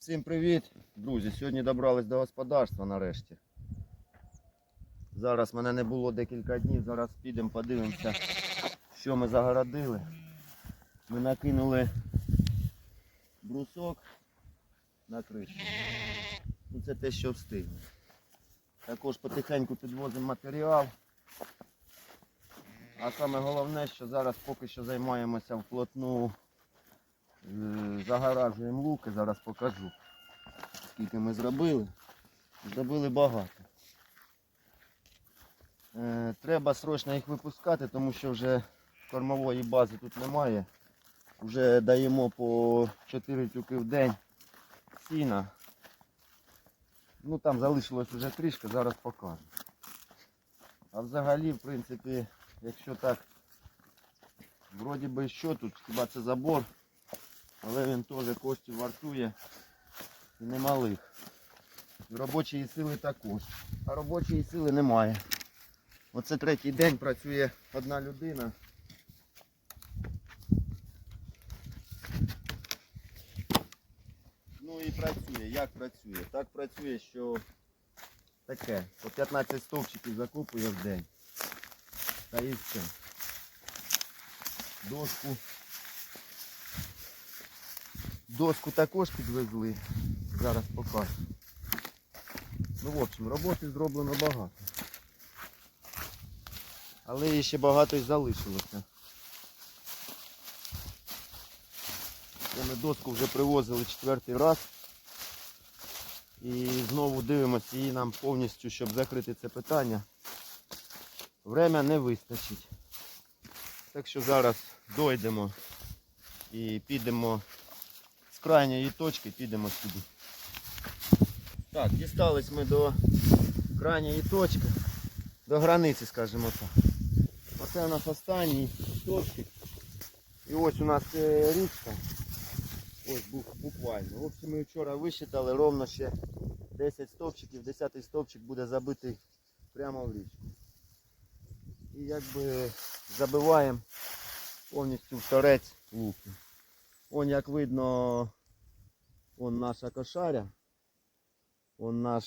Всім привіт, друзі! Сьогодні добрались до господарства нарешті. Зараз мене не було декілька днів, зараз підемо подивимося, що ми загородили. Ми накинули брусок на кришу. Ну, це те, що встигне. Також потихеньку підвозимо матеріал. А саме головне, що зараз поки що займаємося вплотну Е, загоражуємо луки, зараз покажу. Скільки ми зробили. Зробили багато. Е, Треба срочно їх випускати, тому що вже кормової бази тут немає. Вже даємо по 4 тюки в день сіна. Ну там залишилось вже трішки, зараз покажу. А взагалі, в принципі, якщо так, вроді би що тут, хіба це забор. Але він теж коштів вартує і немалих. Робочої сили також. А робочої сили немає. Оце третій день працює одна людина. Ну і працює. Як працює? Так працює, що таке. По 15 стовпчиків закупує в день. Та і все. Дошку Доску також підвезли. Зараз покажу. Ну, в общем, роботи зроблено багато. Але ще багато й залишилося. Це ми доску вже привозили четвертий раз. І знову дивимося її нам повністю, щоб закрити це питання. Время не вистачить. Так що зараз дойдемо і підемо крайньої точки підемо сюди. Так, дістались ми до крайньої точки, до границі, скажімо так. Оце у нас останній стовпчик. І ось у нас е, річка. Ось буквально. В общем, ми вчора висчитали ровно ще 10 стовпчиків, 10 стовпчик буде забитий прямо в річку. І якби забиваємо повністю в торець луки. Вон як видно, он наша кошаря, он наш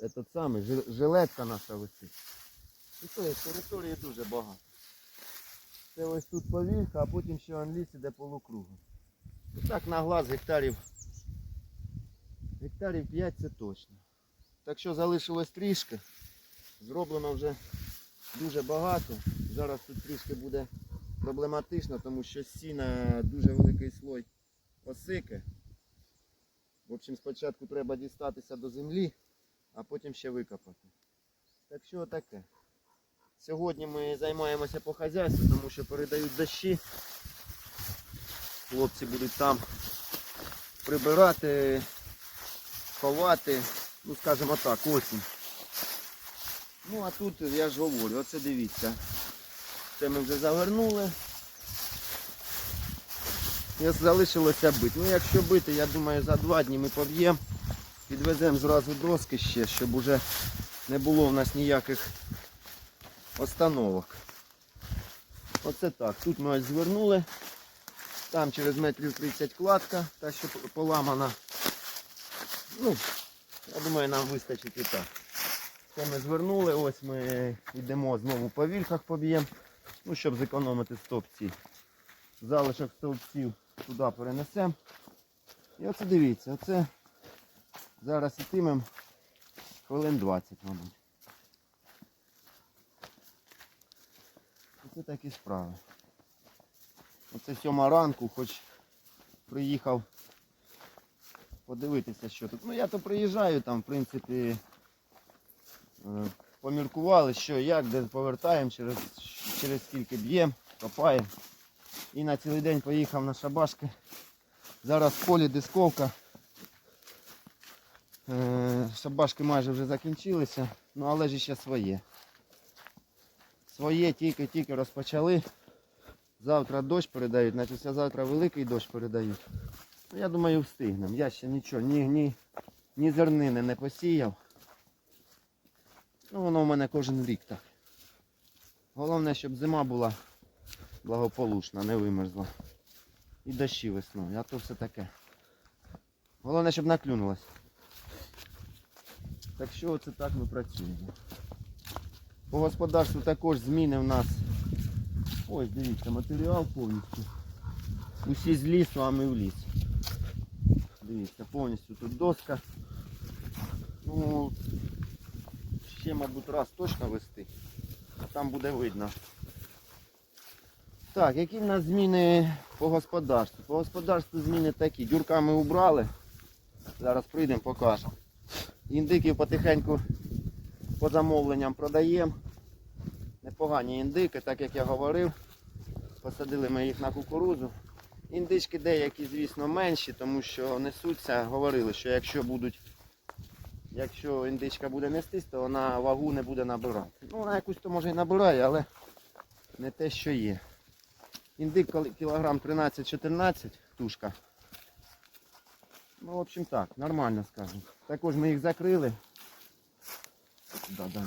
этот самий, жилетка наша висить. І то території дуже багато. Це ось тут повілька, а потім ще он ліс іде полукругом. І так на глаз гектарів. Гектарів 5 це точно. Так що залишилось трішки. Зроблено вже дуже багато. Зараз тут трішки буде проблематично, тому що сіна дуже великий слой осики. В общем, спочатку треба дістатися до землі, а потім ще викопати. Так що таке. Сьогодні ми займаємося по хазяйству, тому що передають дощі. Хлопці будуть там прибирати, ховати, ну скажімо так, осінь. Ну а тут я ж говорю, оце дивіться. Це ми вже завернули. І залишилося бити. Ну якщо бити, я думаю, за два дні ми поб'ємо. Підвеземо зразу доски ще, щоб уже не було в нас ніяких остановок. Оце так. Тут ми ось звернули. Там через метрів 30 кладка, та що поламана. Ну, я думаю, нам вистачить і так. Це ми звернули, ось ми йдемо знову по вільхах поб'ємо, ну, щоб зекономити стовпці. Залишок стовпців туди перенесемо. І оце дивіться, оце зараз ітимемо хвилин 20, мабуть. Оце такі справи. Оце сьома ранку, хоч приїхав подивитися, що тут. Ну я то приїжджаю там, в принципі, е, поміркували, що як, де повертаємо, через, через скільки б'ємо, копаємо. І на цілий день поїхав на шабашки. Зараз в полі дисковка. Е, Шабашки майже вже закінчилися, ну але ж ще своє. Своє тільки-тільки розпочали. Завтра дощ передають, значить завтра великий дощ передають. Ну, я думаю, встигнемо. Я ще нічого, ні, ні, ні зернини не посіяв. Ну воно в мене кожен рік так. Головне, щоб зима була благополучна, не вимерзла. І дощі весною, а то все таке. Головне, щоб наклюнулась. Так що оце так ми працюємо. По господарству також зміни в нас. Ось дивіться, матеріал повністю. Усі з лісу, а ми в ліс. Дивіться, повністю тут доска. Ну, ще, мабуть, раз точно вести. Там буде видно. Так, які в нас зміни по господарству? По господарству зміни такі. Дюрка ми убрали. Зараз прийдемо, покажемо. Індиків потихеньку по замовленням продаємо. Непогані індики, так як я говорив. Посадили ми їх на кукурудзу. Індички деякі, звісно, менші, тому що несуться, говорили, що якщо будуть, якщо індичка буде нестись, то вона вагу не буде набирати. Ну, вона якусь то може і набирає, але не те, що є. Індик кілограм 13-14 тушка. Ну, в общем так, нормально скажемо. Також ми їх закрили. Да, да.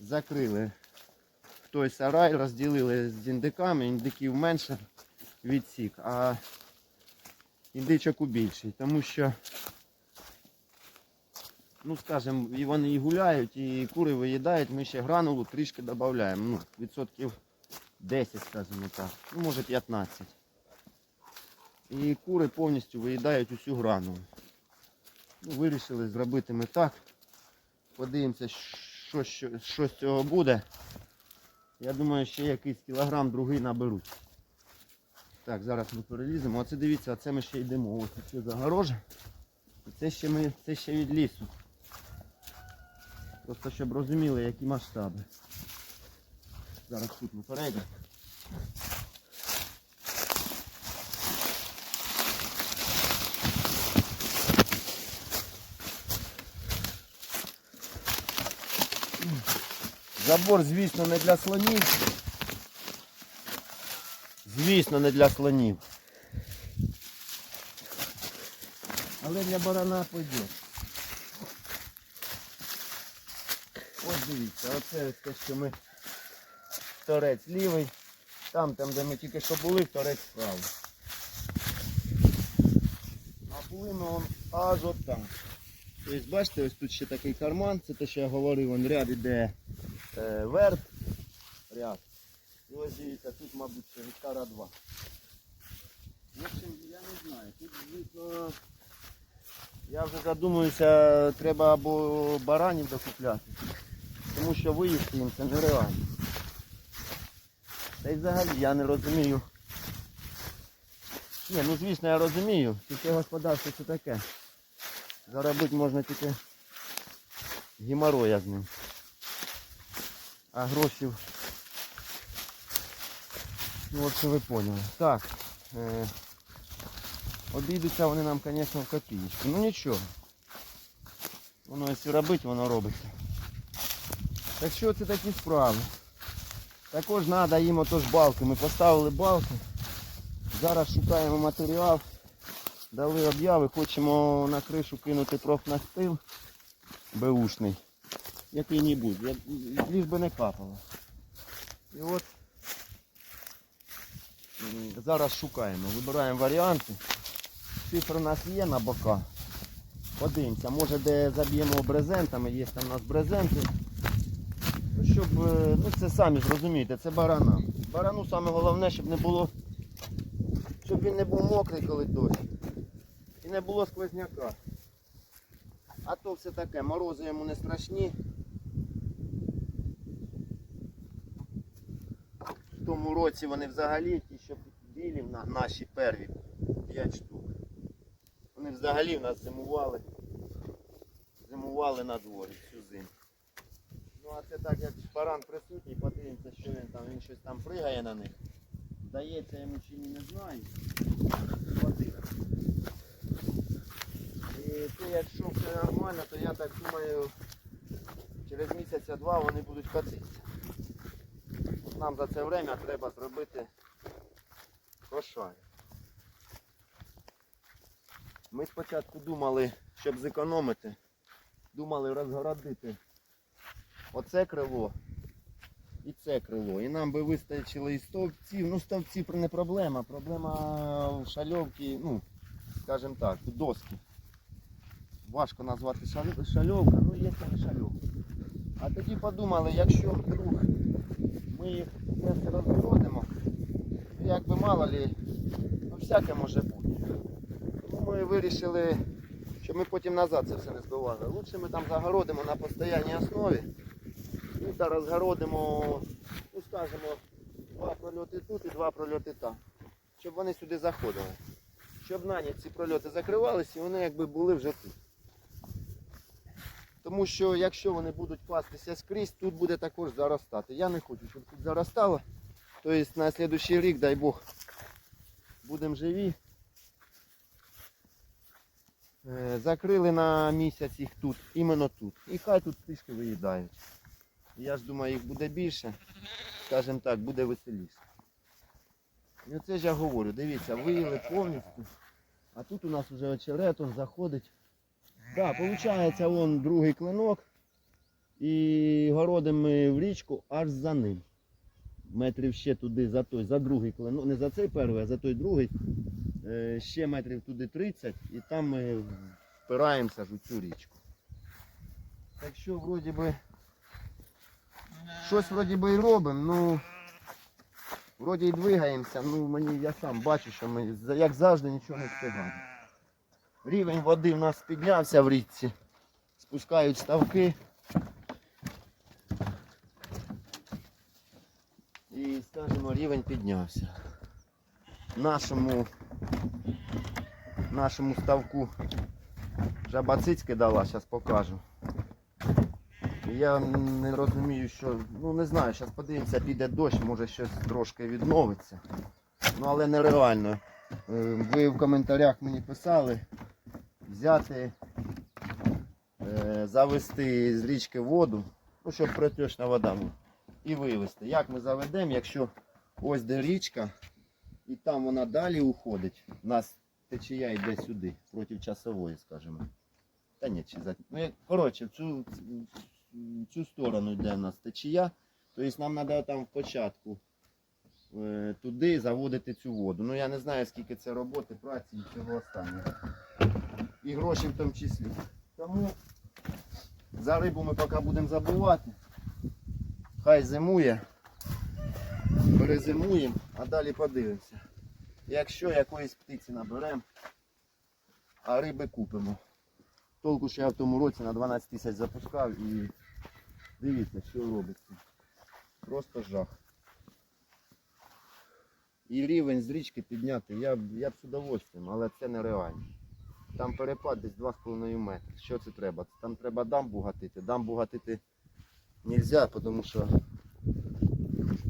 Закрили в той сарай, розділили з індиками, індиків менше відсік, а індичок у більший, тому що, ну скажем, і вони і гуляють, і кури виїдають, ми ще гранулу трішки додаємо. Ну, відсотків 10, скажімо так, ну може 15. І кури повністю виїдають усю гранулу. Ну, вирішили зробити ми так. Подивимося, що, що, що з цього буде. Я думаю, ще якийсь кілограм другий наберуть. Так, зараз ми переліземо. Оце дивіться, оце ми ще йдемо. Ось це загорожа. Це ще ми це ще від лісу. Просто щоб розуміли, які масштаби. Зараз тут ми перейдемо. Забор, звісно, не для слонів. Звісно, не для слонів. Але для барана пойде. Дивіться, оце те, що ми торець лівий. Там, там, де ми тільки що були, торець правий. А були ми он аж отам. Тобто, бачите, ось тут ще такий карман, це те, що я говорив, он ряд іде е, верх, ряд. І ось дивіться, тут, мабуть, ще гектара два. В общем, я не знаю. Тут, звісно, я вже задумуюся, треба або баранів докупляти, тому що виїсти їм це нереально. Та й взагалі я не розумію. Ні, ну звісно я розумію, тільки господарство це таке. Заробити можна тільки геморроя з ним. А грошів. Ну от що ви поняли. Так. Е, обійдуться вони нам, звісно, в копієчку. Ну нічого. Воно якщо робити, воно робиться. Так що це такі справи. Також треба їм отож балки. Ми поставили балки. Зараз шукаємо матеріал. Дали об'яви, хочемо на кришу кинути профнастил беушний. Який-небудь, ліж би не капало. І от зараз шукаємо, вибираємо варіанти. Цифри у нас є на бока. Подивимося, може де заб'ємо брезентами, є там у нас брезенти. Щоб, е, ну це самі ж розумієте, це барана. Барану саме головне, щоб не було, щоб він не був мокрий, коли дощ. І не було сквозняка. А то все таке, морози йому не страшні. В тому році вони взагалі, ті, що білі на наші перві 5 штук. Вони взагалі в нас зимували. Зимували на дворі а це так як баран присутній, подивимося, що він там, він щось там пригає на них. Здається йому чи ні, не знаю. Подивимося. І це якщо все нормально, то я так думаю, через місяця-два вони будуть катитися. Нам за це время треба зробити кошар. Ми спочатку думали, щоб зекономити, думали розгородити оце крило і це крило. І нам би вистачило і стовпців. Ну, стовпці не проблема. Проблема в шальовці, ну, скажімо так, доски. Важко назвати шальовка, ну є це не шальовка. А тоді подумали, якщо вдруг ми їх все розгородимо, то як би мало лі, ну всяке може бути. Тому ми вирішили, щоб ми потім назад це все не збивали. Лучше ми там загородимо на постійній основі. І та розгородимо, ну скажімо, два прольоти тут і два прольоти там. Щоб вони сюди заходили. Щоб на ніч ці прольоти закривалися і вони якби були вже тут. Тому що якщо вони будуть кластися скрізь, тут буде також заростати. Я не хочу, щоб тут заростало. Тобто на наступний рік, дай Бог, будемо живі. Е, Закрили на місяць їх тут, іменно тут. І хай тут трішки виїдають. Я ж думаю, їх буде більше. Скажімо так, буде веселіше. І оце ж я говорю, дивіться, виїли повністю. А тут у нас вже очерет, он заходить. Так, виходить, вон другий клинок. І городимо в річку аж за ним. Метрів ще туди, за той, за другий клинок. Не за цей перший, а за той другий. Е, ще метрів туди 30 і там ми впираємося у цю річку. Так що вроді би щось вроді би і робимо, ну вроді і двигаємося, ну мені я сам бачу, що ми як завжди нічого не встигаємо. Рівень води в нас піднявся в річці. Спускають ставки. І, скажімо, рівень піднявся. Нашому, нашому ставку жабацицьки дала, зараз покажу. Я не розумію, що, ну не знаю, зараз подивимося, піде дощ, може щось трошки відновиться. Ну але нереально. Е, Ви в коментарях мені писали взяти, е, завести з річки воду, ну, щоб протічна вода була, і вивезти. Як ми заведемо, якщо ось де річка, і там вона далі уходить, у нас течія йде сюди, проти часової, скажімо. Та ні, чи за... ну, коротше, цю, цю сторону йде у нас течія. Тобто нам треба там в початку е, туди заводити цю воду. Ну я не знаю, скільки це роботи, праці і всього останнього. І гроші в тому числі. Тому за рибу ми поки будемо забувати. Хай зимує, перезимуємо, а далі подивимося. Якщо якоїсь птиці наберемо, а риби купимо. Толку, що я в тому році на 12 тисяч запускав і дивіться, що робиться. Просто жах. І рівень з річки підняти я, я б з удовольствием, але це нереально. Там перепад десь 2,5 метри. Що це треба? Там треба дамбу гатити. Дамбу гатити не можна, тому що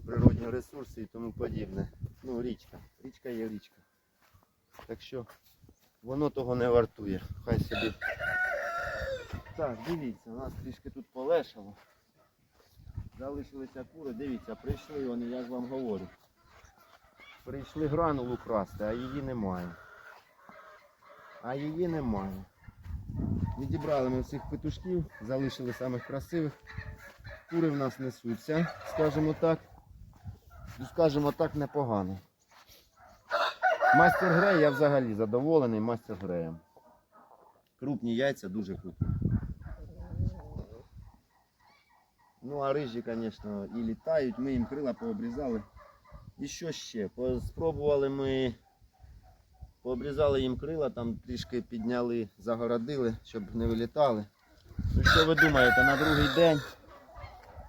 природні ресурси і тому подібне. Ну, річка. Річка є річка. Так що воно того не вартує. Хай собі. Так, дивіться, у нас трішки тут полешало. Залишилися кури, дивіться, прийшли вони, я ж вам говорю. Прийшли гранулу красти, а її немає. А її немає. Відібрали ми всіх петушків, залишили самих красивих. Кури в нас несуться, скажімо так. І скажімо так, непогано. Мастер Грей я взагалі задоволений мастер Греєм. Крупні яйця, дуже крупні. Ну а рижі, звісно, і літають, ми їм крила пообрізали. І що ще? Спробували ми, пообрізали їм крила, там трішки підняли, загородили, щоб не вилітали. Ну що ви думаєте, на другий день,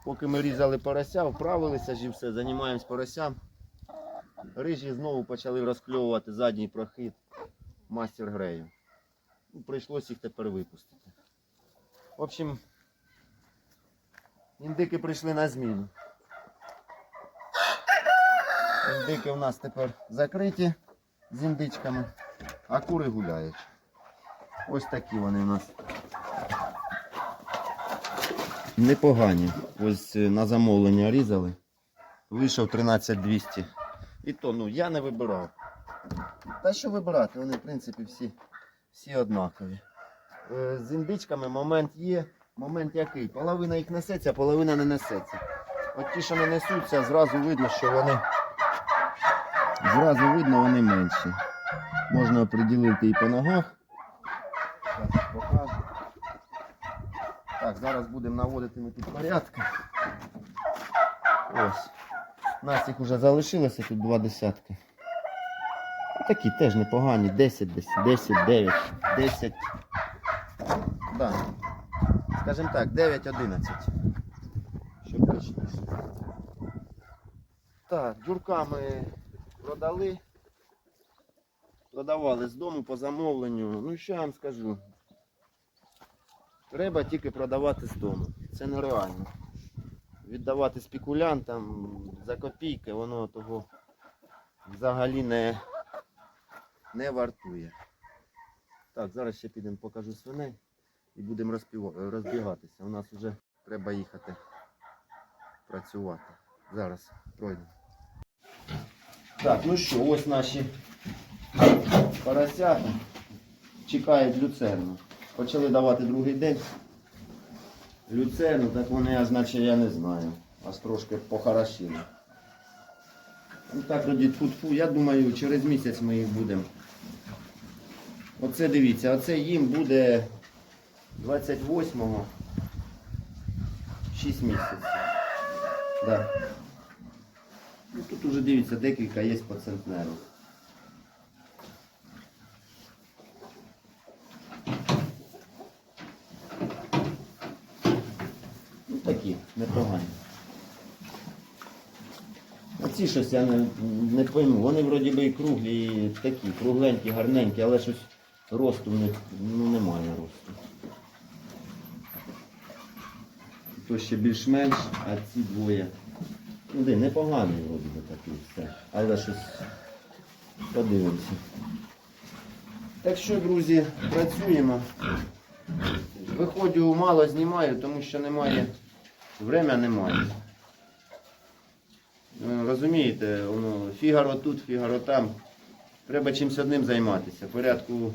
поки ми різали порося, вправилися ж і все, займаємось поросям. Рижі знову почали розкльовувати задній прохід мастер грею. Ну, прийшлось їх тепер випустити. В общем, індики прийшли на зміну. Індики у нас тепер закриті з індичками, а кури гуляють. Ось такі вони у нас. Непогані. Ось е, на замовлення різали. Вийшов 13200. І то, ну, я не вибирав. Та що вибирати? Вони, в принципі, всі, всі однакові. Е, З індичками момент є. Момент який? Половина їх несеться, половина не несеться. От ті, що не несуться, зразу видно, що вони. Зразу видно, вони менші. Можна приділити і по ногах. Зараз покажу. Так, зараз будемо наводити ми тут порядки. Ось. У нас їх вже залишилося тут два десятки. Такі теж непогані. 10, 10, 10, 9, 10. Да. Скажімо так, 9, 11. Щоб точніше. Так, джурка ми продали. Продавали з дому по замовленню. Ну що я вам скажу? Треба тільки продавати з дому. Це нереально. Віддавати спекулянтам за копійки, воно того взагалі не, не вартує. Так, зараз ще підемо покажу свиней і будемо розбігатися. У нас вже треба їхати працювати. Зараз пройдемо. Так, ну що, ось наші поросята чекають люцерну. Почали давати другий день. Люцерну, так вони, наче я не знаю. Аж трошки похорошили. Ну так тоді тфу я думаю, через місяць ми їх будемо. Оце дивіться, оце їм буде 28-го 6 місяців. Да. Ну, тут уже дивіться, декілька є по центнеру. Ну такі, непогані. А ці щось я не, не пойму. Вони вроді би і круглі, і такі, кругленькі, гарненькі, але щось росту в них ну, немає росту. То ще більш-менш, а ці двоє. Ну де, непоганий вроді би такий все. Але щось подивимося. Так що, друзі, працюємо. Виходжу мало знімаю, тому що немає. Время немає. Ну, Розумієте, воно фігаро тут, фігаро там. Треба чимось одним займатися. Порядку,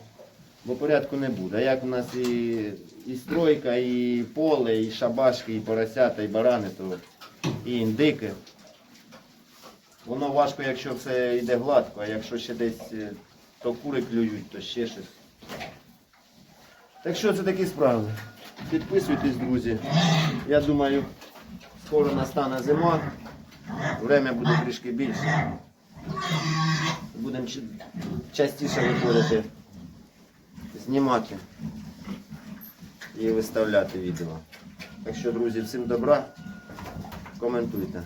бо порядку не буде. А як у нас і, і стройка, і поле, і шабашки, і поросята, і барани, то і індики. Воно важко, якщо все йде гладко, а якщо ще десь е, то кури клюють, то ще щось. Так що це такі справи. Підписуйтесь, друзі. Я думаю, скоро настане зима. Время буде трішки більше. Будемо частіше виходити, знімати і виставляти відео. Так що, друзі, всім добра. Коментуйте.